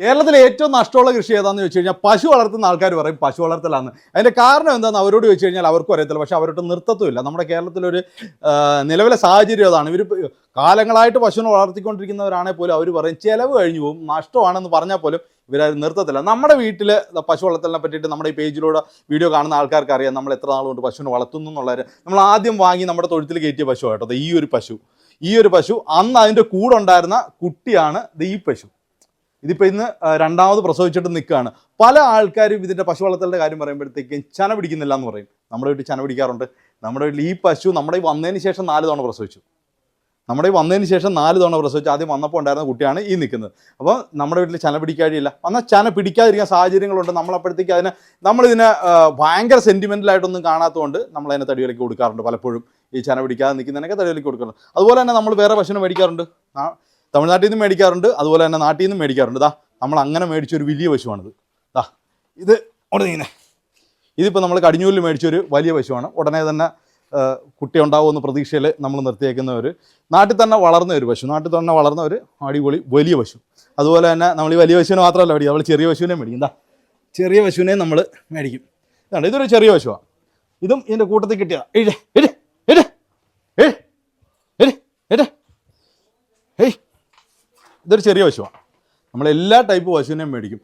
കേരളത്തിലെ ഏറ്റവും നഷ്ടമുള്ള കൃഷി ഏതാണെന്ന് ചോദിച്ചു കഴിഞ്ഞാൽ പശു വളർത്തുന്ന ആൾക്കാർ പറയും പശു വളർത്തലാണ് അതിന്റെ കാരണം എന്താണെന്ന് അവരോട് ചോദിച്ചു കഴിഞ്ഞാൽ അവർക്കും അറിയത്തില്ല. പക്ഷേ അവരോട് നിർത്തത്തുമില്ല. നമ്മുടെ കേരളത്തിലൊരു നിലവിലെ സാഹചര്യം അതാണ്. ഇവർ കാലങ്ങളായിട്ട് പശുവിനെ വളർത്തിക്കൊണ്ടിരിക്കുന്നവരാണെങ്കിൽ പോലും അവർ പറയും ചിലവ് കഴിഞ്ഞു പോകും നഷ്ടമാണെന്ന് പറഞ്ഞാൽ പോലും ഇവരത് നിർത്തത്തില്ല. നമ്മുടെ വീട്ടിൽ പശു വളർത്തലിനെ പറ്റിയിട്ട് നമ്മുടെ ഈ പേജിലൂടെ വീഡിയോ കാണുന്ന ആൾക്കാർക്ക് അറിയാം നമ്മൾ എത്ര നാളുകൊണ്ട് കൊണ്ട് പശുവിനെ വളർത്തുന്നു എന്നുള്ളവർ നമ്മൾ ആദ്യം വാങ്ങി നമ്മുടെ തൊഴുത്തിൽ കയറ്റിയ പശു കേട്ടോ. ഈ ഒരു പശു. ഈ ഒരു പശു അന്ന് അതിന്റെ കൂടെ ഉണ്ടായിരുന്ന കുട്ടിയാണ് ഈ പശു. ഇതിപ്പോൾ ഇന്ന് രണ്ടാമത് പ്രസവിച്ചിട്ട് നിൽക്കുകയാണ് പല ആൾക്കാരും ഇതിന്റെ പശു വളർത്തലിന്റെ കാര്യം പറയുമ്പോഴത്തേക്കും ചന പിടിക്കുന്നില്ല എന്ന് പറയും. നമ്മുടെ വീട്ടിൽ ചന പിടിക്കാറുണ്ട്. നമ്മുടെ വീട്ടിൽ ഈ പശു നമ്മുടെ ഈ വന്നതിന് ശേഷം നാല് തവണ പ്രസവിച്ചു. നമ്മുടെ ഈ വന്നതിന് ശേഷം നാല് തവണ പ്രസവിച്ചു. ആദ്യം വന്നപ്പോൾ ഉണ്ടായിരുന്ന കുട്ടിയാണ് ഈ നിൽക്കുന്നത്. അപ്പോൾ നമ്മുടെ വീട്ടിൽ ചന പിടിക്കാഴിയില്ല എന്നാൽ ചന പിടിക്കാതിരിക്കാൻ സാഹചര്യങ്ങളുണ്ട്. നമ്മളപ്പോഴത്തേക്ക് അതിനെ നമ്മളിതിനെ ഭയങ്കര സെന്റിമെന്റലായിട്ടൊന്നും കാണാത്തതുകൊണ്ട് നമ്മളതിനെ തടിവിലക്ക് കൊടുക്കാറുണ്ട് പലപ്പോഴും. ഈ ചന പിടിക്കാതെ നിൽക്കുന്നതിനൊക്കെ തടിവിലക്ക് കൊടുക്കാറുണ്ട്. അതുപോലെ തന്നെ നമ്മൾ വേറെ പശുവിനെ മേടിക്കാറുണ്ട്. തമിഴ്നാട്ടിൽ നിന്ന് മേടിക്കാറുണ്ട് അതുപോലെ തന്നെ നാട്ടിൽ നിന്ന് മേടിക്കാറുണ്ട്. ദാ നമ്മൾ അങ്ങനെ മേടിച്ച ഒരു വലിയ പശുവാണിത്. ദാ ഇത് ഉടനെ ഇതിപ്പോൾ നമ്മൾ കടിഞ്ഞൂരിൽ മേടിച്ചൊരു വലിയ പശുവാണ്. ഉടനെ തന്നെ കുട്ടി ഉണ്ടാവുമെന്ന പ്രതീക്ഷയിൽ നമ്മൾ നിർത്തിയേക്കുന്ന ഒരു നാട്ടിൽ തന്നെ വളർന്ന ഒരു പശു. നാട്ടിൽ തന്നെ വളർന്ന ഒരു അടിപൊളി വലിയ പശു. അതുപോലെ തന്നെ നമ്മൾ ഈ വലിയ പശുവിനെ മാത്രമല്ല മേടിക്കും നമ്മൾ ചെറിയ പശുവിനെ മേടിക്കും. എന്താ ചെറിയ പശുവിനെ നമ്മൾ മേടിക്കും. ഇതാണ് ഇതൊരു ചെറിയ പശുവാണ് ഇതും ഇതിന്റെ കൂട്ടത്തിൽ കിട്ടിയതാണ് എഴ് എഴ് ഇതൊരു ചെറിയ പശുവാണ് നമ്മൾ എല്ലാ ടൈപ്പ് പശുവിനെയും മേടിക്കും.